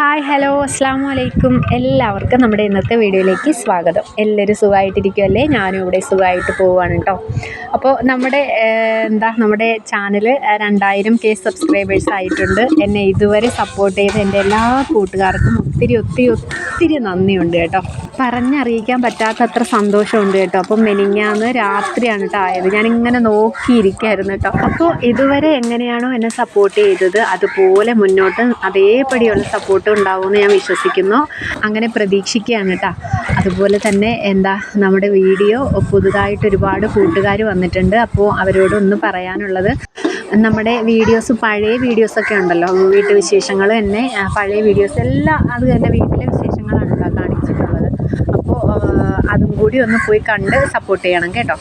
Hi hello അസ്സാം വലൈക്കും എല്ലാവർക്കും നമ്മുടെ ഇന്നത്തെ വീഡിയോയിലേക്ക് സ്വാഗതം. എല്ലാവരും സുഖമായിട്ടിരിക്കുമല്ലേ ഞാനും ഇവിടെ സുഖമായിട്ട് പോവുകയാണ് കേട്ടോ. അപ്പോൾ നമ്മുടെ എന്താ നമ്മുടെ ചാനൽ രണ്ടായിരം കെ സബ്സ്ക്രൈബേഴ്സ് ആയിട്ടുണ്ട്. എന്നെ ഇതുവരെ സപ്പോർട്ട് ചെയ്ത എന്റെ എല്ലാ കൂട്ടുകാർക്കും ഒത്തിരി ഒത്തിരി ഒത്തിരി നന്ദിയുണ്ട് കേട്ടോ. പറഞ്ഞറിയിക്കാൻ പറ്റാത്തത്ര സന്തോഷമുണ്ട് കേട്ടോ. അപ്പം മെനിങ്ങാന്ന് രാത്രിയാണ് കേട്ടോ ആയത്. ഞാനിങ്ങനെ നോക്കിയിരിക്കായിരുന്നു കേട്ടോ അപ്പോൾ ഇതുവരെ എങ്ങനെയാണോ എന്നെ സപ്പോർട്ട് ചെയ്തത് അതുപോലെ മുന്നോട്ട് അതേപടിയുള്ള സപ്പോർട്ട് ഉണ്ടാവുമെന്ന് ഞാൻ വിശ്വസിക്കുന്നു. അങ്ങനെ പ്രതീക്ഷിക്കുകയാണ് കേട്ടോ അതുപോലെ തന്നെ എന്താ നമ്മുടെ വീഡിയോ പുതുതായിട്ട് ഒരുപാട് കൂട്ടുകാർ വന്നിട്ടുണ്ട്. അപ്പോൾ അവരോടൊന്ന് പറയാനുള്ളത് നമ്മുടെ വീഡിയോസ് പഴയ വീഡിയോസൊക്കെ ഉണ്ടല്ലോ. വീട്ടു വിശേഷങ്ങൾ തന്നെ പഴയ വീഡിയോസ് എല്ലാം അത് തന്നെ വീട്ടിലെ വിശേഷങ്ങളാണ് കാണിച്ചിട്ടുള്ളത്. അപ്പോൾ അതും കൂടി ഒന്ന് പോയി കണ്ട് സപ്പോർട്ട് ചെയ്യണം കേട്ടോ.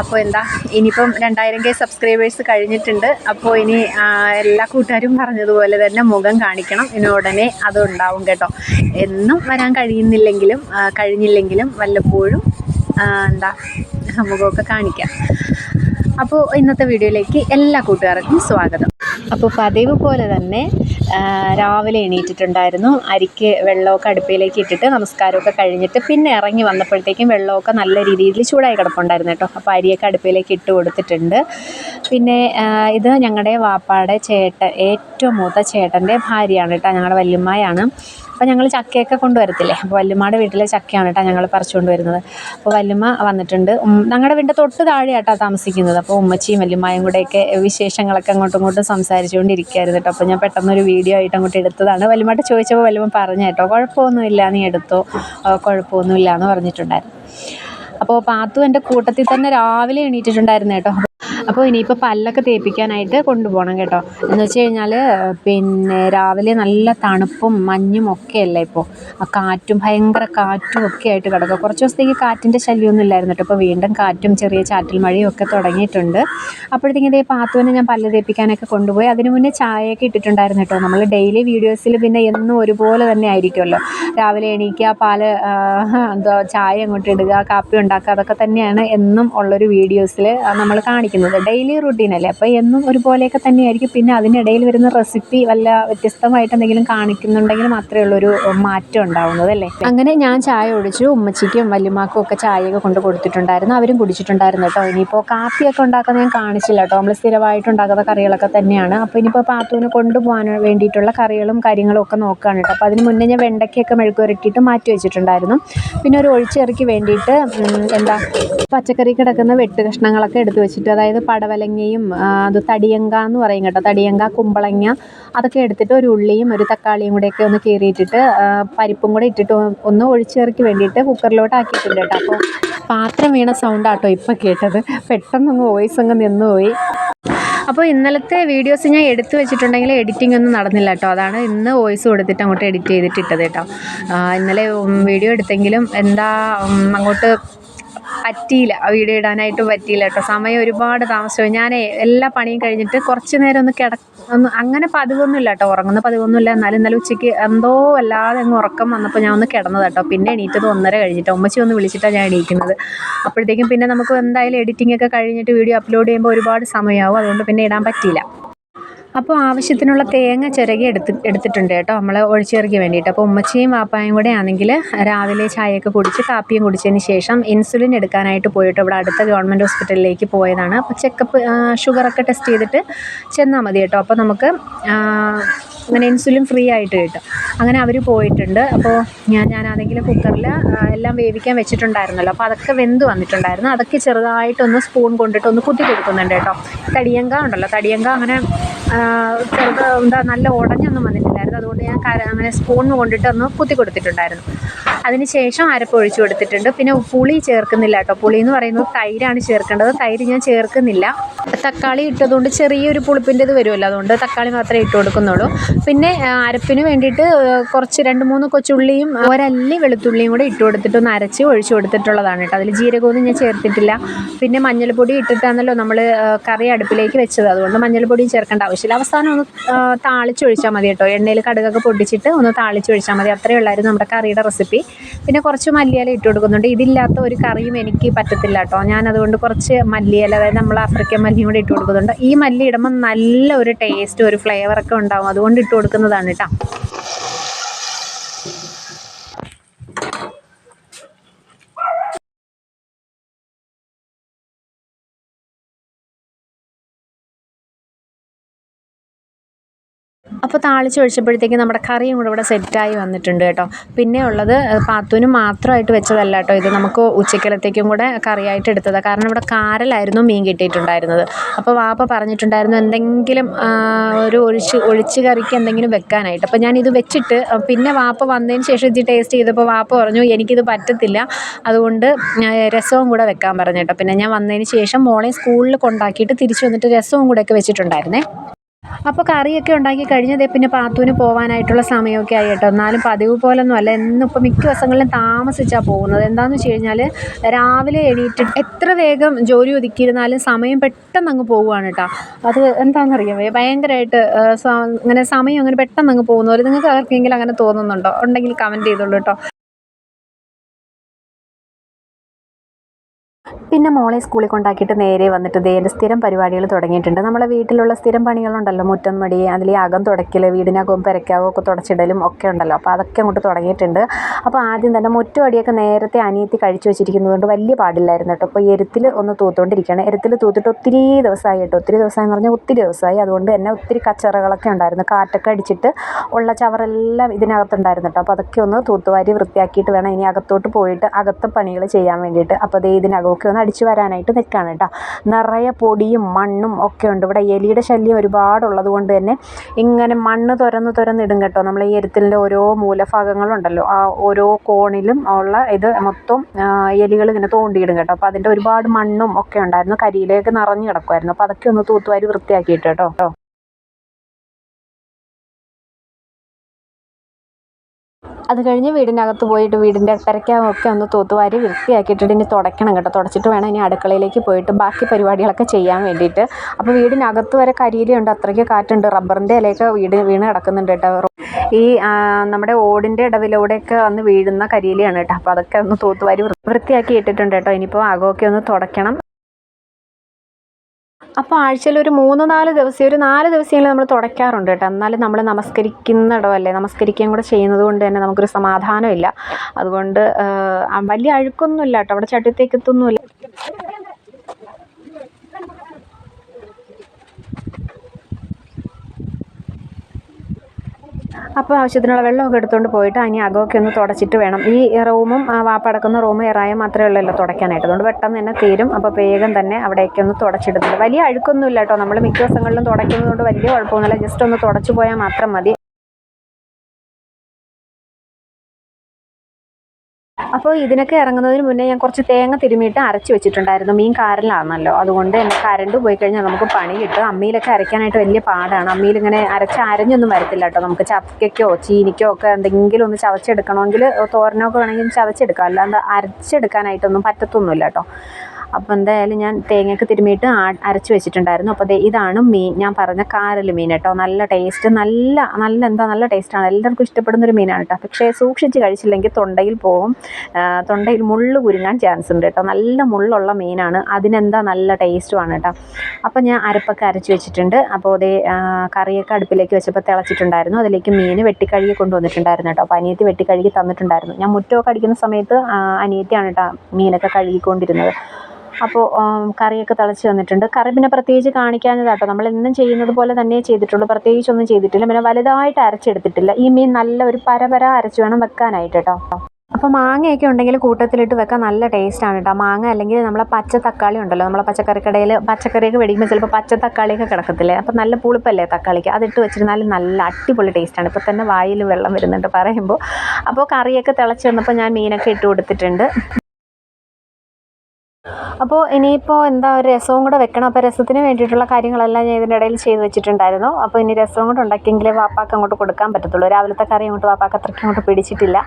അപ്പോൾ എന്താ ഇനിയിപ്പം രണ്ടായിരം കെ സബ്സ്ക്രൈബേഴ്സ് കഴിഞ്ഞിട്ടുണ്ട്. അപ്പോൾ ഇനി എല്ലാ കൂട്ടുകാരും പറഞ്ഞതുപോലെ തന്നെ മുഖം കാണിക്കണം. ഇനി ഉടനെ അതുണ്ടാവും കേട്ടോ. എന്നും വരാൻ കഴിയുന്നില്ലെങ്കിലും കഴിഞ്ഞില്ലെങ്കിലും വല്ലപ്പോഴും എന്താ മുഖമൊക്കെ കാണിക്കാം. അപ്പോൾ ഇന്നത്തെ വീഡിയോയിലേക്ക് എല്ലാ കൂട്ടുകാർക്കും സ്വാഗതം. അപ്പോൾ പതിവ് പോലെ തന്നെ രാവിലെ എണീറ്റിട്ടുണ്ടായിരുന്നു. അരിക്ക് വെള്ളമൊക്കെ അടുപ്പിലേക്ക് ഇട്ടിട്ട് നമസ്കാരമൊക്കെ കഴിഞ്ഞിട്ട് പിന്നെ ഇറങ്ങി വന്നപ്പോഴത്തേക്കും വെള്ളമൊക്കെ നല്ല രീതിയിൽ ചൂടായി കിടപ്പുണ്ടായിരുന്നു കേട്ടോ. അപ്പോൾ അരിയൊക്കെ അടുപ്പിലേക്ക് ഇട്ട് കൊടുത്തിട്ടുണ്ട്. പിന്നെ ഇത് ഞങ്ങളുടെ വാപ്പാടെ ചേട്ടൻ ഏറ്റവും മൂത്ത ചേട്ടന്റെ ഭാര്യയാണ് കേട്ടോ. ഞങ്ങളുടെ വല്യമ്മയാണ്. അപ്പോൾ ഞങ്ങൾ ചക്കയൊക്കെ കൊണ്ടുവരത്തില്ലേ? അപ്പോൾ വല്യമ്മയുടെ വീട്ടിലെ ചക്കയാണ് കേട്ടോ ഞങ്ങൾ പറിച്ചുകൊണ്ട് വരുന്നത് അപ്പോൾ വല്യമ്മ വന്നിട്ടുണ്ട് ഞങ്ങളുടെ വീടിന്റെ തൊട്ട് താഴെയാട്ടോ താമസിക്കുന്നത്. അപ്പോൾ ഉമ്മച്ചിയും വല്യമ്മയും കൂടെയൊക്കെ വിശേഷങ്ങളൊക്കെ അങ്ങോട്ടും ഇങ്ങോട്ടും സംസാരിച്ചുകൊണ്ടിരിക്കുകയായിരുന്നു കേട്ടോ അപ്പോൾ ഞാൻ പെട്ടെന്നൊരു വീഡിയോ ആയിട്ട് അങ്ങോട്ട് എടുത്തതാണ്. വല്യമ്മയുടെ ചോദിച്ചപ്പോൾ വല്യമ്മ പറഞ്ഞു കേട്ടോ കുഴപ്പമൊന്നുമില്ല നീ എടുത്തോ? കുഴപ്പമൊന്നുമില്ല എന്ന് പറഞ്ഞിട്ടുണ്ടായിരുന്നു. അപ്പോൾ പാത്തു എന്റെ കൂട്ടത്തിൽ തന്നെ രാവിലെ എണീറ്റിട്ടുണ്ടായിരുന്നു കേട്ടോ. അപ്പോൾ ഇനിയിപ്പോൾ പല്ലൊക്കെ തേപ്പിക്കാനായിട്ട് കൊണ്ടുപോകണം കേട്ടോ. എന്ന് വെച്ച് കഴിഞ്ഞാൽ പിന്നെ രാവിലെ നല്ല തണുപ്പും മഞ്ഞും ഒക്കെ അല്ലേ ഇപ്പോൾ ആ കാറ്റും ഭയങ്കര കാറ്റും ഒക്കെ ആയിട്ട് കിടക്കുക കുറച്ച് ദിവസത്തേക്ക് കാറ്റിന്റെ ശല്യമൊന്നും ഇല്ലായിരുന്നു കേട്ടോ. ഇപ്പോൾ വീണ്ടും കാറ്റും ചെറിയ ചാറ്റൽ മഴയും ഒക്കെ തുടങ്ങിയിട്ടുണ്ട്. അപ്പോഴത്തേക്കും ഇതേ പാത്തുവിനെ ഞാൻ പല്ല് തേപ്പിക്കാനൊക്കെ കൊണ്ടുപോയി. അതിന് മുന്നേ ചായയൊക്കെ ഇട്ടിട്ടുണ്ടായിരുന്നു കേട്ടോ. നമ്മൾ ഡെയിലി വീഡിയോസിൽ പിന്നെ എന്നും ഒരുപോലെ തന്നെ ആയിരിക്കുമല്ലോ. രാവിലെ എണീക്കുക പാൽ എന്തോ ചായ അങ്ങോട്ട് ഇടുക കാപ്പി ഉണ്ടാക്കുക അതൊക്കെ തന്നെയാണ് എന്നും ഉള്ളൊരു വീഡിയോസിൽ നമ്മൾ കാണിക്കുന്നത്. ഡെയിലി റുട്ടീൻ അല്ലേ? അപ്പോൾ എന്നും ഒരുപോലെയൊക്കെ തന്നെയായിരിക്കും. പിന്നെ അതിനിടയിൽ വരുന്ന റെസിപ്പി വല്ല വ്യത്യസ്തമായിട്ട് എന്തെങ്കിലും കാണിക്കുന്നുണ്ടെങ്കിൽ മാത്രമേ ഒരു മാറ്റം ഉണ്ടാവുന്നത് അല്ലേ? അങ്ങനെ ഞാൻ ചായ ഒഴിച്ചു. ഉമ്മച്ചിക്കും വല്യമാക്കും ഒക്കെ ചായയൊക്കെ കൊണ്ട് കൊടുത്തിട്ടുണ്ടായിരുന്നു. അവരും കുടിച്ചിട്ടുണ്ടായിരുന്നു കേട്ടോ. ഇനിയിപ്പോൾ കാപ്പിയൊക്കെ ഉണ്ടാക്കുന്നത് ഞാൻ കാണിച്ചില്ല കേട്ടോ. നമ്മൾ സ്ഥിരമായിട്ട് ഉണ്ടാക്കുന്ന കറികളൊക്കെ തന്നെയാണ്. അപ്പോൾ ഇനിയിപ്പോൾ പാത്തുവിന് കൊണ്ടുപോകാൻ വേണ്ടിയിട്ടുള്ള കറികളും കാര്യങ്ങളും ഒക്കെ നോക്കുകയാണ് കേട്ടോ. അപ്പോൾ അതിന് മുന്നേ ഞാൻ വെണ്ടയ്ക്കൊക്കെ മെഴുക്ക് പുരട്ടിയിട്ട് മാറ്റി വെച്ചിട്ടുണ്ടായിരുന്നു. പിന്നെ ഒരു ഒഴിച്ചിറക്കി വേണ്ടിയിട്ട് എന്താ പച്ചക്കറി കിടക്കുന്ന വെട്ട് കഷ്ണങ്ങളൊക്കെ എടുത്തു വെച്ചിട്ട് അതായത് പടവലങ്ങയും അത് തടിയങ്ക എന്ന് പറയും കേട്ടോ. തടിയങ്ക കുമ്പളങ്ങ അതൊക്കെ എടുത്തിട്ട് ഒരു ഉള്ളിയും ഒരു തക്കാളിയും കൂടെയൊക്കെ ഒന്ന് കീറിയിട്ടിട്ട് പരിപ്പും കൂടെ ഇട്ടിട്ട് ഒന്ന് ഒഴിച്ചിറക്കി വേണ്ടിയിട്ട് കുക്കറിലോട്ട് ആക്കിയിട്ടുണ്ട് കേട്ടോ. അപ്പോൾ പാത്രം വീണ സൗണ്ട് ആട്ടോ ഇപ്പം കേട്ടത്. പെട്ടെന്ന് പെട്ടെന്നൊന്ന് വോയിസ് അങ്ങ് നിന്നുപോയി. അപ്പോൾ ഇന്നലത്തെ വീഡിയോസ് ഞാൻ എടുത്തു വെച്ചിട്ടുണ്ടെങ്കിൽ എഡിറ്റിംഗ് ഒന്നും നടന്നില്ല കേട്ടോ. അതാണ് ഇന്ന് വോയിസ് കൊടുത്തിട്ട് അങ്ങോട്ട് എഡിറ്റ് ചെയ്തിട്ട് ഇട്ടത് കേട്ടോ. ഇന്നലെ വീഡിയോ എടുത്തെങ്കിലും എന്താ അങ്ങോട്ട് പറ്റിയില്ല. വീഡിയോ ഇടാനായിട്ട് പറ്റിയില്ല കേട്ടോ. സമയം ഒരുപാട് താമസിച്ചു. ഞാൻ എല്ലാ പണിയും കഴിഞ്ഞിട്ട് കുറച്ച് നേരം ഒന്ന് കിട ഒന്ന് അങ്ങനെ പതിവൊന്നുമില്ല കേട്ടോ. ഉറങ്ങുന്ന പതിവൊന്നുമില്ല. എന്നാലും ഇന്നലെ ഉച്ചയ്ക്ക് എന്തോ വല്ലാതെ അങ്ങ് ഉറക്കം വന്നപ്പോൾ ഞാൻ ഒന്ന് കിടന്നത് കേട്ടോ. പിന്നെ എണീറ്റത് ഒന്നര കഴിഞ്ഞിട്ട് ഉമ്മച്ചി ഒന്ന് വിളിച്ചിട്ടാണ് ഞാൻ എണീക്കുന്നത്. അപ്പോഴത്തേക്കും പിന്നെ നമുക്ക് എന്തായാലും എഡിറ്റിംഗ് ഒക്കെ കഴിഞ്ഞിട്ട് വീഡിയോ അപ്ലോഡ് ചെയ്യുമ്പോൾ ഒരുപാട് സമയമാവും. അതുകൊണ്ട് പിന്നെ ഇടാൻ പറ്റിയില്ല. അപ്പോൾ ആവശ്യത്തിനുള്ള തേങ്ങ ചിരകി എടുത്ത് എടുത്തിട്ടുണ്ട് കേട്ടോ. നമ്മൾ ഒഴിച്ചിറക്കി വേണ്ടിയിട്ട്. അപ്പോൾ ഉമ്മച്ചിയും വാപ്പായും കൂടെ ആണെങ്കിൽ രാവിലെ ചായയൊക്കെ കുടിച്ച് കാപ്പിയും കുടിച്ചതിന് ശേഷം ഇൻസുലിൻ എടുക്കാനായിട്ട് പോയിട്ട് ഇവിടെ അടുത്ത ഗവൺമെന്റ് ഹോസ്പിറ്റലിലേക്ക് പോയതാണ്. അപ്പോൾ ചെക്കപ്പ് ഷുഗറൊക്കെ ടെസ്റ്റ് ചെയ്തിട്ട് ചെന്നാൽ മതി കേട്ടോ. അപ്പോൾ നമുക്ക് അങ്ങനെ ഇൻസുലിൻ ഫ്രീ ആയിട്ട് കിട്ടും. അങ്ങനെ അവർ പോയിട്ടുണ്ട്. അപ്പോൾ ഞാൻ ഞാനാണെങ്കിൽ കുക്കറിൽ എല്ലാം വേവിക്കാൻ വെച്ചിട്ടുണ്ടായിരുന്നല്ലോ. അപ്പോൾ അതൊക്കെ വെന്ത് വന്നിട്ടുണ്ടായിരുന്നു. അതൊക്കെ ചെറുതായിട്ടൊന്ന് സ്പൂൺ കൊണ്ടിട്ട് ഒന്ന് കുത്തി കൊടുക്കുന്നുണ്ട് കേട്ടോ. തടിയങ്ക ഉണ്ടല്ലോ. തടിയങ്ക അങ്ങനെ ചെറുത് എന്താ നല്ല ഉടഞ്ഞൊന്നും വന്നിട്ടില്ലായിരുന്നു. അതുകൊണ്ട് ഞാൻ അങ്ങനെ സ്പൂൺ കൊണ്ടിട്ട് ഒന്ന് കുത്തി കൊടുത്തിട്ടുണ്ടായിരുന്നു. അതിന് ശേഷം അരപ്പ് ഒഴിച്ചു കൊടുത്തിട്ടുണ്ട്. പിന്നെ പുളി ചേർക്കുന്നില്ല കേട്ടോ. പുളി എന്ന് പറയുന്നത് തൈരാണ് ചേർക്കേണ്ടത്. തൈര് ഞാൻ ചേർക്കുന്നില്ല. തക്കാളി ഇട്ടതുകൊണ്ട് ചെറിയൊരു പുളിപ്പിന്റെത് വരുമല്ലോ. അതുകൊണ്ട് തക്കാളി മാത്രമേ ഇട്ട് കൊടുക്കുന്നുള്ളൂ. പിന്നെ അരപ്പിന് വേണ്ടിയിട്ട് കുറച്ച് രണ്ട് മൂന്ന് കൊച്ചുള്ളിയും ഒരല്ലി വെളുത്തുള്ളിയും കൂടെ ഇട്ട് കൊടുത്തിട്ട് ഒന്ന് അരച്ച് ഒഴിച്ചു കൊടുത്തിട്ടുള്ളതാണ് കേട്ടോ. അതിൽ ജീരകമൊന്നും ഞാൻ ചേർത്തിട്ടില്ല. പിന്നെ മഞ്ഞൾപ്പൊടി ഇട്ടിട്ടാണല്ലോ നമ്മൾ കറി അടുപ്പിലേക്ക് വെച്ചത്. അതുകൊണ്ട് മഞ്ഞൾപ്പൊടിയും ചേർക്കേണ്ട ആവശ്യമില്ല. അവസാനം ഒന്ന് താളിച്ചൊഴിച്ചാൽ മതി കേട്ടോ. എണ്ണയിൽ കടുകൊക്കെ പൊടിച്ചിട്ട് ഒന്ന് താളിച്ചൊഴിച്ചാൽ മതി. അത്രയേ ഉള്ളായിരുന്നു നമ്മുടെ കറിയുടെ റെസിപ്പി. പിന്നെ കുറച്ച് മല്ലിയില ഇട്ട് കൊടുക്കുന്നുണ്ട്. ഇതില്ലാത്ത ഒരു കറിയും എനിക്ക് പറ്റത്തില്ല കേട്ടോ. ഞാൻ അതുകൊണ്ട് കുറച്ച് മല്ലിയില അതായത് നമ്മൾ ആഫ്രിക്കൻ മല്ലിയും കൂടെ ഇട്ട് കൊടുക്കുന്നുണ്ട്. ഈ മല്ലി ഇടുമ്പോൾ നല്ല ഒരു ടേസ്റ്റ് ഒരു ഫ്ലേവറൊക്കെ ഉണ്ടാവും. അതുകൊണ്ട് ഇട്ട് കൊടുക്കുന്നതാണ് കേട്ടോ. അപ്പോൾ താളിച്ച് ഒഴിച്ചപ്പോഴത്തേക്കും നമ്മുടെ കറിയും കൂടെ ഇവിടെ സെറ്റായി വന്നിട്ടുണ്ട് കേട്ടോ. പിന്നെ ഉള്ളത് പാത്തൂന് മാത്രമായിട്ട് വെച്ചതല്ല കേട്ടോ ഇത്. നമുക്ക് ഉച്ചക്കലത്തേക്കും കൂടെ കറിയായിട്ട് എടുത്തതാണ് കാരണം ഇവിടെ കാരലായിരുന്നു മീൻ കിട്ടിയിട്ടുണ്ടായിരുന്നത്. അപ്പോൾ വാപ്പ പറഞ്ഞിട്ടുണ്ടായിരുന്നു എന്തെങ്കിലും ഒരു ഒഴിച്ച് ഒഴിച്ച് കറിക്ക് എന്തെങ്കിലും വെക്കാനായിട്ട്. അപ്പോൾ ഞാനിത് വെച്ചിട്ട് പിന്നെ വാപ്പ വന്നതിന് ശേഷം ഇത് ടേസ്റ്റ് ചെയ്തപ്പോൾ വാപ്പ പറഞ്ഞു എനിക്കിത് പറ്റത്തില്ല. അതുകൊണ്ട് രസവും കൂടെ വെക്കാൻ പറഞ്ഞു കേട്ടോ. പിന്നെ ഞാൻ വന്നതിന് ശേഷം മോളെ സ്കൂളിൽ കൊണ്ടാക്കിയിട്ട് തിരിച്ചു വന്നിട്ട് രസവും കൂടെയൊക്കെ വെച്ചിട്ടുണ്ടായിരുന്നേ. അപ്പോൾ കറിയൊക്കെ ഉണ്ടാക്കി കഴിഞ്ഞതേ പിന്നെ പാത്തുവിന് പോകാനായിട്ടുള്ള സമയമൊക്കെ ആയി കേട്ടോ. എന്നാലും പതിവ് പോലൊന്നും അല്ല. മിക്ക ദിവസങ്ങളിലും താമസിച്ചാണ് പോകുന്നത്. എന്താണെന്ന് വെച്ച് കഴിഞ്ഞാൽ രാവിലെ എണീറ്റ് എത്ര വേഗം ജോലി ഒതുക്കിയിരുന്നാലും സമയം പെട്ടെന്ന് അങ്ങ് പോവുകയാണ് കേട്ടോ. അത് എന്താണെന്നറിയാമോ? ഭയങ്കരമായിട്ട് അങ്ങനെ സമയം അങ്ങനെ പെട്ടെന്ന് അങ്ങ് പോകുന്ന പോലെ നിങ്ങൾക്ക് ആർക്കെങ്കിലും അങ്ങനെ തോന്നുന്നുണ്ടോ? ഉണ്ടെങ്കിൽ കമന്റ് ചെയ്തോളൂ കേട്ടോ. പിന്നെ മോളെ സ്കൂളിൽ കൊണ്ടാക്കിയിട്ട് നേരെ വന്നിട്ട് ദേ എന്റെ സ്ഥിരം പരിപാടികൾ തുടങ്ങിയിട്ടുണ്ട്. നമ്മളെ വീട്ടിലുള്ള സ്ഥിരം പണികളുണ്ടല്ലോ മുറ്റം മടി അതിൽ അകം തുടയ്ക്കൽ വീടിനകം പെരക്കാവോ ഒക്കെ തുടച്ചിടലും ഒക്കെ ഉണ്ടല്ലോ. അപ്പോൾ അതൊക്കെ അങ്ങോട്ട് തുടങ്ങിയിട്ടുണ്ട്. അപ്പോൾ ആദ്യം തന്നെ മുറ്റമടിയൊക്കെ നേരത്തെ അനിയത്തി കഴിച്ചു വെച്ചിരിക്കുന്നതുകൊണ്ട് വലിയ പാടില്ലായിരുന്നു കേട്ടോ. അപ്പോൾ എരുത്തിൽ ഒന്ന് തൂത്തുകൊണ്ടിരിക്കുകയാണ്. എരുത്തിൽ തൂത്തിട്ട് ഒത്തിരി ദിവസമായി കേട്ടോ. ഒത്തിരി ദിവസമായി എന്ന് പറഞ്ഞാൽ ഒത്തിരി ദിവസമായി. അതുകൊണ്ട് തന്നെ ഒത്തിരി കച്ചറകളൊക്കെ ഉണ്ടായിരുന്നു. കാറ്റൊക്കെ അടിച്ചിട്ട് ഉള്ള ചവറെല്ലാം ഇതിനകത്തുണ്ടായിരുന്നു കേട്ടോ. അപ്പോൾ അതൊക്കെ ഒന്ന് തൂത്തുവാരി വൃത്തിയാക്കിയിട്ട് വേണം ഇനി അകത്തോട്ട് പോയിട്ട് അകത്തെ പണികൾ ചെയ്യാൻ വേണ്ടിയിട്ട്. അപ്പോൾ ദേ ഇതിനകമൊക്കെ ഒന്ന് അടിച്ചു വരാനായിട്ട് നിൽക്കുകയാണ് കേട്ടോ. നിറയെ പൊടിയും മണ്ണും ഒക്കെ ഉണ്ട്. ഇവിടെ എലിയുടെ ശല്യം ഒരുപാടുള്ളത് കൊണ്ട് തന്നെ ഇങ്ങനെ മണ്ണ് തുരന്ന് തുരന്നിടും കേട്ടോ. നമ്മൾ ഈ എരുത്തിലിന്റെ ഓരോ മൂലഭാഗങ്ങളുണ്ടല്ലോ. ആ ഓരോ കോണിലും ഉള്ള ഇത് മൊത്തം എലികൾ ഇങ്ങനെ തോണ്ടിയിടും കേട്ടോ. അപ്പോൾ അതിന്റെ ഒരുപാട് മണ്ണും ഒക്കെ ഉണ്ടായിരുന്നു. കരിയിലേക്ക് നിറഞ്ഞു കിടക്കുമായിരുന്നു അപ്പോൾ അതൊക്കെ ഒന്ന് തൂത്തുവാരി വൃത്തിയാക്കിയിട്ട് കേട്ടോ. അത് കഴിഞ്ഞ് വീടിനകത്ത് പോയിട്ട് വീടിന്റെ പെരയ്ക്കകമൊക്കെ ഒന്ന് തൂത്തുവാരി വൃത്തിയാക്കിയിട്ട് ഇനി തുടയ്ക്കണം കേട്ടോ. തുടച്ചിട്ട് വേണം ഇനി അടുക്കളയിലേക്ക് പോയിട്ട് ബാക്കി പരിപാടികളൊക്കെ ചെയ്യാൻ വേണ്ടിയിട്ട്. അപ്പോൾ വീടിനകത്ത് വരെ കരിയിലുണ്ട് അത്രയ്ക്ക് കാറ്റുണ്ട്. റബ്ബറിന്റെ ഇലയൊക്കെ വീട് വീണ് കിടക്കുന്നുണ്ട് കേട്ടോ. ഈ നമ്മുടെ ഓടിന്റെ ഇടവിലൂടെയൊക്കെ വന്ന് വീഴുന്ന കരിയിലയാണ് കേട്ടോ. അപ്പോൾ അതൊക്കെ ഒന്ന് തൂത്തുവാരി വൃത്തിയാക്കി ഇട്ടിട്ടുണ്ട് കേട്ടോ. ഇനിയിപ്പോൾ അകമൊക്കെ ഒന്ന് തുടയ്ക്കണം. അപ്പോൾ ആഴ്ചയിൽ ഒരു മൂന്ന് നാല് ദിവസം ഒരു നാല് ദിവസമെങ്കിലും നമ്മൾ തുടയ്ക്കാറുണ്ട് കേട്ടോ. എന്നാലും നമ്മൾ നമസ്കരിക്കുന്നിടം അല്ലേ? നമസ്കരിക്കുകയും കൂടെ ചെയ്യുന്നത് കൊണ്ട് തന്നെ നമുക്കൊരു സമാധാനമില്ല. അതുകൊണ്ട് വലിയ അഴുക്കൊന്നുമില്ല കേട്ടോ. അവിടെ ചട്ടിത്തേക്കെത്തൊന്നുമില്ല അപ്പോൾ ആവശ്യത്തിനുള്ള വെള്ളമൊക്കെ എടുത്തുകൊണ്ട് പോയിട്ട് അതിന് അകമൊക്കെ ഒന്ന് തുടച്ചിട്ട് വേണം. ഈ റൂമും വാപ്പടക്കുന്ന റൂമും ഇറായും മാത്രമേ ഉള്ളല്ലോ തുടയ്ക്കാനായിട്ട്. അതുകൊണ്ട് പെട്ടെന്ന് തന്നെ തീരും. അപ്പോൾ വേഗം തന്നെ അവിടേക്ക് ഒന്ന് തുടച്ചിടുന്നുണ്ട്. വലിയ അഴുക്കൊന്നുമില്ല കേട്ടോ. നമ്മൾ മിക്ക ദിവസങ്ങളിലും തുടയ്ക്കുന്നതുകൊണ്ട് വലിയ കുഴപ്പമൊന്നുമില്ല. ജസ്റ്റ് ഒന്ന് തുടച്ചു പോയാൽ മാത്രം മതി. അപ്പോൾ ഇതിനൊക്കെ ഇറങ്ങുന്നതിന് മുന്നേ ഞാൻ കുറച്ച് തേങ്ങ തിരുമിയിട്ട് അരച്ച് വെച്ചിട്ടുണ്ടായിരുന്നു. മീൻ കാരലാണല്ലോ അതുകൊണ്ട് തന്നെ കരണ്ട് പോയി കഴിഞ്ഞാൽ നമുക്ക് പണി കിട്ടും. അമ്മിയിലൊക്കെ അരയ്ക്കാനായിട്ട് വലിയ പാടാണ്. അമ്മിയിൽ ഇങ്ങനെ അരച്ച് അരഞ്ഞൊന്നും വരത്തില്ല കേട്ടോ. നമുക്ക് ചക്കയ്ക്കോ ചീനിക്കോ ഒക്കെ എന്തെങ്കിലും ഒന്ന് ചവച്ചെടുക്കണമെങ്കിൽ തോരനൊക്കെ വേണമെങ്കിൽ ചവച്ചെടുക്കാം അല്ലാതെ അരച്ചെടുക്കാനായിട്ടൊന്നും പറ്റത്തൊന്നുമില്ല കേട്ടോ. അപ്പോൾ എന്തായാലും ഞാൻ തേങ്ങയൊക്കെ തിരുമിയിട്ട് ആ- അരച്ച് വെച്ചിട്ടുണ്ടായിരുന്നു. അപ്പോൾ ഇതാണ് മീൻ. ഞാൻ പറഞ്ഞ കാരൽ മീൻ കേട്ടോ. നല്ല ടേസ്റ്റ് നല്ല നല്ല എന്താ നല്ല ടേസ്റ്റാണ് എല്ലാവർക്കും ഇഷ്ടപ്പെടുന്ന ഒരു മീനാണ് കേട്ടോ. പക്ഷേ സൂക്ഷിച്ച് കഴിച്ചില്ലെങ്കിൽ തൊണ്ടയിൽ പോകും. തൊണ്ടയിൽ മുള്ള് കുരുങ്ങാൻ ചാൻസ് ഉണ്ട് കേട്ടോ. നല്ല മുള്ളുള്ള മീനാണ്. അതിനെന്താ നല്ല ടേസ്റ്റുമാണ് കേട്ടോ. അപ്പോൾ ഞാൻ അരപ്പൊക്കെ അരച്ച് വെച്ചിട്ടുണ്ട്. അപ്പോൾ അതേ കറിയൊക്കെ അടുപ്പിലേക്ക് വെച്ചപ്പോൾ തിളച്ചിട്ടുണ്ടായിരുന്നു. അതിലേക്ക് മീൻ വെട്ടിക്കഴുകി കൊണ്ടുവന്നിട്ടുണ്ടായിരുന്നു കേട്ടോ. അപ്പോൾ അനിയത്തി വെട്ടിക്കഴുകി തന്നിട്ടുണ്ടായിരുന്നു. ഞാൻ മുറ്റമൊക്കെ അടിക്കുന്ന സമയത്ത് അനിയത്തിയാണ് കേട്ടോ മീനൊക്കെ കഴുകിക്കൊണ്ടിരുന്നത്. അപ്പോൾ കറിയൊക്കെ തിളച്ച് വന്നിട്ടുണ്ട്. കറി പിന്നെ പ്രത്യേകിച്ച് കാണിക്കാഞ്ഞതാട്ടോ നമ്മൾ എന്നും ചെയ്യുന്നത് പോലെ തന്നെ ചെയ്തിട്ടുള്ളൂ. പ്രത്യേകിച്ചൊന്നും ചെയ്തിട്ടില്ല. പിന്നെ വലുതായിട്ട് അരച്ചെടുത്തിട്ടില്ല. ഈ മീൻ നല്ല ഒരു പരപര അരച്ച് വേണം വെക്കാനായിട്ട് കേട്ടോ അപ്പോൾ മാങ്ങയൊക്കെ ഉണ്ടെങ്കിൽ കൂട്ടത്തിലിട്ട് വെക്കാൻ നല്ല ടേസ്റ്റാണ് കേട്ടോ മാങ്ങ അല്ലെങ്കിൽ നമ്മളെ പച്ച തക്കാളി ഉണ്ടല്ലോ. നമ്മളെ പച്ചക്കറിക്കടയിൽ പച്ചക്കറിയൊക്കെ വെടിക്കുമ്പോൾ ചിലപ്പോൾ പച്ച തക്കാളിയൊക്കെ കിടക്കത്തില്ലേ? അപ്പോൾ നല്ല പുളിപ്പല്ലേ തക്കാളിക്ക്? അതിട്ട് വെച്ചിരുന്നാൽ നല്ല അടിപൊളി ടേസ്റ്റാണ് ഇപ്പോൾ തന്നെ വായിൽ വെള്ളം വരുന്നുണ്ട് പറയുമ്പോൾ അപ്പോൾ കറിയൊക്കെ തിളച്ച് വന്നപ്പോൾ ഞാൻ മീനൊക്കെ ഇട്ട് കൊടുത്തിട്ടുണ്ട്. അപ്പോൾ ഇനിയിപ്പോൾ എന്താ ഒരു രസവും കൂടെ വെക്കണം. അപ്പോൾ രസത്തിന് വേണ്ടിയിട്ടുള്ള കാര്യങ്ങളെല്ലാം ഞാൻ ഇതിന്റെ ഇടയിൽ ചെയ്ത് വെച്ചിട്ടുണ്ടായിരുന്നു. അപ്പോൾ ഇനി രസവും കൂടെ ഉണ്ടാക്കിയെങ്കിലേ വാപ്പാക്ക് അങ്ങോട്ട് കൊടുക്കാൻ പറ്റത്തുള്ളൂ. രാവിലത്തെ കറി അങ്ങോട്ട് വാപ്പാക്ക് അത്രയ്ക്ക് അങ്ങോട്ട് പിടിച്ചിട്ടില്ല.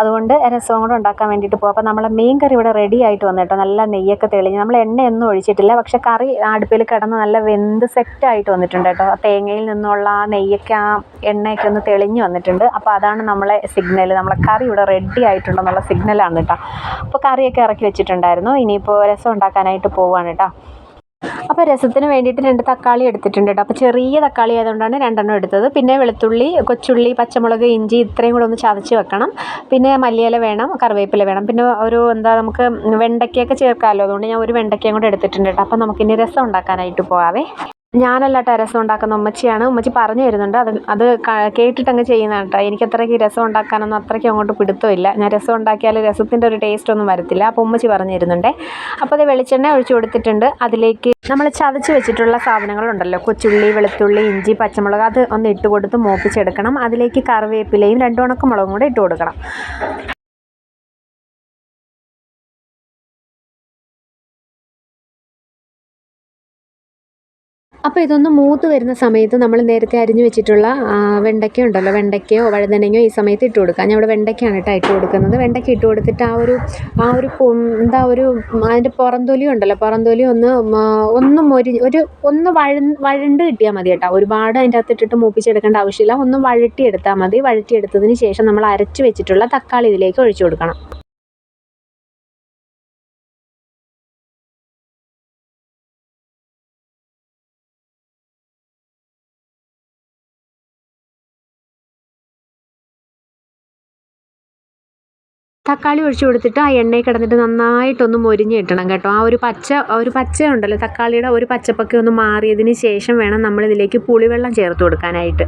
അതുകൊണ്ട് രസവും കൂടെ ഉണ്ടാക്കാൻ വേണ്ടിയിട്ട് പോകും അപ്പോൾ നമ്മളെ മീൻ കറി ഇവിടെ റെഡി ആയിട്ട് വന്നിട്ടോ നല്ല നെയ്യൊക്കെ തെളിഞ്ഞ്. നമ്മൾ എണ്ണ ഒന്നും ഒഴിച്ചിട്ടില്ല. പക്ഷേ കറി അടുപ്പിൽ കിടന്ന് നല്ല വെന്ത് സെറ്റ് ആയിട്ട് വന്നിട്ടുണ്ട് കേട്ടോ. തേങ്ങയിൽ നിന്നുള്ള ആ നെയ്യൊക്കെ ആ എണ്ണയൊക്കെ ഒന്ന് തെളിഞ്ഞ് വന്നിട്ടുണ്ട്. അപ്പോൾ അതാണ് നമ്മളെ സിഗ്നൽ നമ്മളെ കറി ഇവിടെ റെഡി ആയിട്ടുണ്ടെന്നുള്ള സിഗ്നലാണ് കേട്ടോ. അപ്പോൾ കറിയൊക്കെ ഇറക്കി വെച്ചിട്ടുണ്ടായിരുന്നു. ഇനിയിപ്പോൾ രസം ഉണ്ടാക്കാനായിട്ട് പോവാണ് കേട്ടോ അപ്പോൾ രസത്തിന് വേണ്ടിയിട്ട് രണ്ട് തക്കാളി എടുത്തിട്ടുണ്ട് കേട്ടോ അപ്പോൾ ചെറിയ തക്കാളി ആയതുകൊണ്ടാണ് രണ്ടെണ്ണം എടുത്തത്. പിന്നെ വെളുത്തുള്ളി കൊച്ചുള്ളി പച്ചമുളക് ഇഞ്ചി ഇത്രയും കൂടെ ഒന്ന് ചതച്ച് വെക്കണം. പിന്നെ മല്ലിയില വേണം കറിവേപ്പില വേണം. പിന്നെ ഒരു എന്താ നമുക്ക് വെണ്ടയ്ക്കൊക്കെ ചേർക്കാമല്ലോ. അതുകൊണ്ട് ഞാൻ ഒരു വെണ്ടയ്ക്കയും കൂടെ എടുത്തിട്ടുണ്ട് കേട്ടോ അപ്പോൾ നമുക്കിനി രസം ഉണ്ടാക്കാനായിട്ട് പോകാവേ ഞാനല്ല രസം ഉണ്ടാക്കുന്ന ഉമ്മച്ചിയാണ്. ഉമ്മച്ചി പറഞ്ഞു തരുന്നുണ്ട്. അത് അത് കേട്ടിട്ടങ്ങ് ചെയ്യുന്നതാണ് കേട്ടോ എനിക്ക് അത്രയ്ക്ക് രസം ഉണ്ടാക്കാനൊന്നും അത്രയ്ക്ക് അങ്ങോട്ട് പിടുത്തമില്ല ഞാൻ രസം ഉണ്ടാക്കിയാൽ രസത്തിന്റെ ഒരു ടേസ്റ്റ് ഒന്നും വരത്തില്ല. അപ്പോൾ ഉമ്മച്ചി പറഞ്ഞു തരുന്നുണ്ടേ. അപ്പോൾ അത് വെളിച്ചെണ്ണ ഒഴിച്ചു കൊടുത്തിട്ടുണ്ട്. അതിലേക്ക് നമ്മൾ ചതച്ച് വെച്ചിട്ടുള്ള സാധനങ്ങളുണ്ടല്ലോ. കൊച്ചുള്ളി വെളുത്തുള്ളി ഇഞ്ചി പച്ചമുളക് അത് ഒന്ന് ഇട്ട് കൊടുത്ത് മൂപ്പിച്ചെടുക്കണം. അതിലേക്ക് കറിവേപ്പിലയും രണ്ട് ഉണക്കമുളകും കൂടെ ഇട്ട് കൊടുക്കണം. അപ്പോൾ ഇതൊന്ന് മൂത്ത് വരുന്ന സമയത്ത് നമ്മൾ നേരത്തെ അരിഞ്ഞു വെച്ചിട്ടുള്ള വെണ്ടയ്ക്ക ഉണ്ടല്ലോ വെണ്ടയ്ക്കയോ വഴുതനങ്ങയോ ഈ സമയത്ത് ഇട്ട് കൊടുക്കുക. ഞാൻ ഇവിടെ വെണ്ടയ്ക്കാണ് കേട്ടോ ഇട്ട് കൊടുക്കുന്നത്. വെണ്ടയ്ക്ക ഇട്ട് കൊടുത്തിട്ട് ആ ഒരു ആ ഒരു എന്താ ഒരു അതിന്റെ പുറന്തൊലി ഉണ്ടല്ലോ പുറന്തൊലി ഒന്ന് ഒന്ന് മൊരി ഒരു ഒന്ന് വഴ വഴണ്ട് കിട്ടിയാൽ മതി കേട്ടോ. ഒരുപാട് അതിന്റെ അകത്ത് ഇട്ടിട്ട് മൂപ്പിച്ചെടുക്കേണ്ട ആവശ്യമില്ല. ഒന്ന് വഴട്ടിയെടുത്താൽ മതി. വഴട്ടിയെടുത്തതിന് ശേഷം നമ്മൾ അരച്ച് വെച്ചിട്ടുള്ള തക്കാളി ഇതിലേക്ക് ഒഴിച്ചു കൊടുക്കണം. തക്കാളി ഒഴിച്ച് കൊടുത്തിട്ട് ആ എണ്ണയിൽ കിടന്നിട്ട് നന്നായിട്ടൊന്ന് മൊരിഞ്ഞ് കിട്ടണം കേട്ടോ. ആ ഒരു പച്ച ഒരു പച്ച ഉണ്ടല്ലോ തക്കാളിയുടെ ഒരു പച്ചപ്പൊക്കെ ഒന്ന് മാറിയതിന് ശേഷം വേണം നമ്മളിതിലേക്ക് പുളിവെള്ളം ചേർത്ത് കൊടുക്കാനായിട്ട്.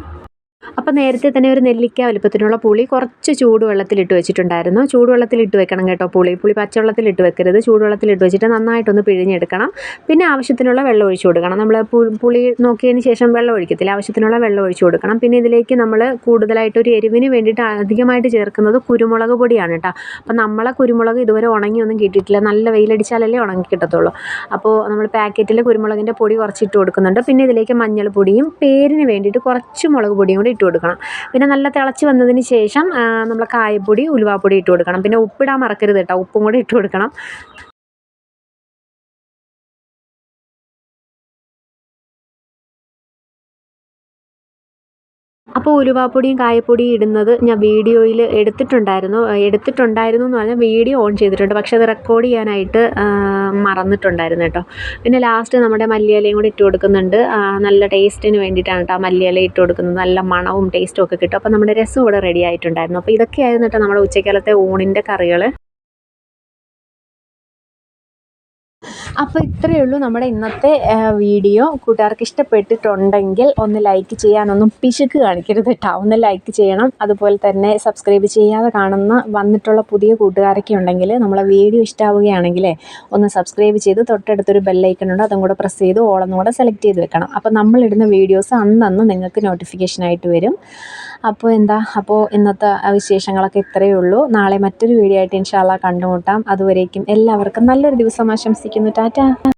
അപ്പോൾ നേരത്തെ തന്നെ ഒരു നെല്ലിക്ക വലുപ്പത്തിനുള്ള പുളി കുറച്ച് ചൂടുവെള്ളത്തിലിട്ട് വെച്ചിട്ടുണ്ടായിരുന്നു. ചൂടുവെള്ളത്തിലിട്ട് വെക്കണം കേട്ടോ പുളി. പുളി പച്ചവെള്ളത്തിലിട്ട് വെക്കരുത്. ചൂടുവെള്ളത്തിലിട്ട് വെച്ചിട്ട് നന്നായിട്ടൊന്ന് പിഴിഞ്ഞെടുക്കണം. പിന്നെ ആവശ്യത്തിനുള്ള വെള്ളം ഒഴിച്ചു കൊടുക്കണം. നമ്മൾ പുളി നോക്കിയതിന് ശേഷം വെള്ളം ഒഴിക്കത്തില്ല. ആവശ്യത്തിനുള്ള വെള്ളം ഒഴിച്ചു കൊടുക്കണം. പിന്നെ ഇതിലേക്ക് നമ്മൾ കൂടുതലായിട്ട് ഒരു എരിവിന് വേണ്ടിയിട്ട് അധികമായിട്ട് ചേർക്കുന്നത് കുരുമുളക് പൊടിയാണ് കേട്ടോ. അപ്പോൾ നമ്മളെ കുരുമുളക് ഇതുവരെ ഉണങ്ങിയൊന്നും കിട്ടിയിട്ടില്ല. നല്ല വെയിലടിച്ചാലല്ലേ ഉണങ്ങി കിട്ടത്തുള്ളൂ. അപ്പോൾ നമ്മൾ പാക്കറ്റിൽ കുരുമുളകിന്റെ പൊടി കുറച്ചിട്ട് കൊടുക്കുന്നുണ്ട്. പിന്നെ ഇതിലേക്ക് മഞ്ഞൾപ്പൊടിയും പേരിന് വേണ്ടിയിട്ട് കുറച്ച് മുളക് പൊടിയും കൂടി ഇട്ട് കൊടുക്കണം. പിന്നെ നല്ല തിളച്ച് വന്നതിന് ശേഷം നമ്മൾ കായപ്പൊടി ഉലുവാപ്പൊടി ഇട്ട് കൊടുക്കണം. പിന്നെ ഉപ്പിടാൻ മറക്കരുത് കേട്ടോ. ഉപ്പും കൂടി ഇട്ട് കൊടുക്കണം. അപ്പോൾ ഉലുവാപ്പൊടിയും കായപ്പൊടിയും ഇടുന്നത് ഞാൻ വീഡിയോയിൽ എടുത്തിട്ടുണ്ടായിരുന്നു. എടുത്തിട്ടുണ്ടായിരുന്നു എന്ന് പറഞ്ഞാൽ വീഡിയോ ഓൺ ചെയ്തിട്ടുണ്ട്. പക്ഷേ അത് റെക്കോർഡ് ചെയ്യാനായിട്ട് മറന്നിട്ടുണ്ടായിരുന്നു കേട്ടോ. പിന്നെ ലാസ്റ്റ് നമ്മുടെ മല്ലിയിലയും കൂടി ഇട്ട് കൊടുക്കുന്നുണ്ട്. നല്ല ടേസ്റ്റിന് വേണ്ടിയിട്ടാണ് കേട്ടോ മല്ലിയില ഇട്ട് കൊടുക്കുന്നത്. നല്ല മണവും ടേസ്റ്റും ഒക്കെ കിട്ടും. അപ്പോൾ നമ്മുടെ രസം ഇവിടെ റെഡി ആയിട്ടുണ്ടായിരുന്നു. അപ്പോൾ ഇതൊക്കെയായിരുന്നു കേട്ടോ നമ്മുടെ ഉച്ചക്കാലത്തെ ഊണിന്റെ കറികൾ അപ്പോൾ ഇത്രയേ ഉള്ളൂ നമ്മുടെ ഇന്നത്തെ വീഡിയോ. കൂട്ടുകാർക്ക് ഇഷ്ടപ്പെട്ടിട്ടുണ്ടെങ്കിൽ ഒന്ന് ലൈക്ക് ചെയ്യാനൊന്നും പിശുക്ക് കാണിക്കരുത് കേട്ടോ ഒന്ന് ലൈക്ക് ചെയ്യണം. അതുപോലെ തന്നെ സബ്സ്ക്രൈബ് ചെയ്യാതെ കാണുന്ന വന്നിട്ടുള്ള പുതിയ കൂട്ടുകാരൊക്കെ ഉണ്ടെങ്കിൽ നമ്മളെ വീഡിയോ ഇഷ്ടമാവുകയാണെങ്കിൽ ഒന്ന് സബ്സ്ക്രൈബ് ചെയ്ത് തൊട്ടടുത്തൊരു ബെല്ലൈക്കൺ ഉണ്ട്. അതും കൂടെ പ്രസ് ചെയ്ത് ഓളൊന്നും കൂടെ സെലക്ട് ചെയ്ത് വെക്കണം. അപ്പോൾ നമ്മളിടുന്ന വീഡിയോസ് അന്നന്ന് നിങ്ങൾക്ക് നോട്ടിഫിക്കേഷനായിട്ട് വരും. അപ്പോൾ എന്താ? അപ്പോൾ ഇന്നത്തെ വിശേഷങ്ങളൊക്കെ ഇത്രയേ ഉള്ളൂ. നാളെ മറ്റൊരു വീഡിയോ ആയിട്ട് ഇൻഷാല്ല കണ്ടുമുട്ടാം. അതുവരേക്കും എല്ലാവർക്കും നല്ലൊരു ദിവസം ആശംസിക്കുന്നു. ടാറ്റ.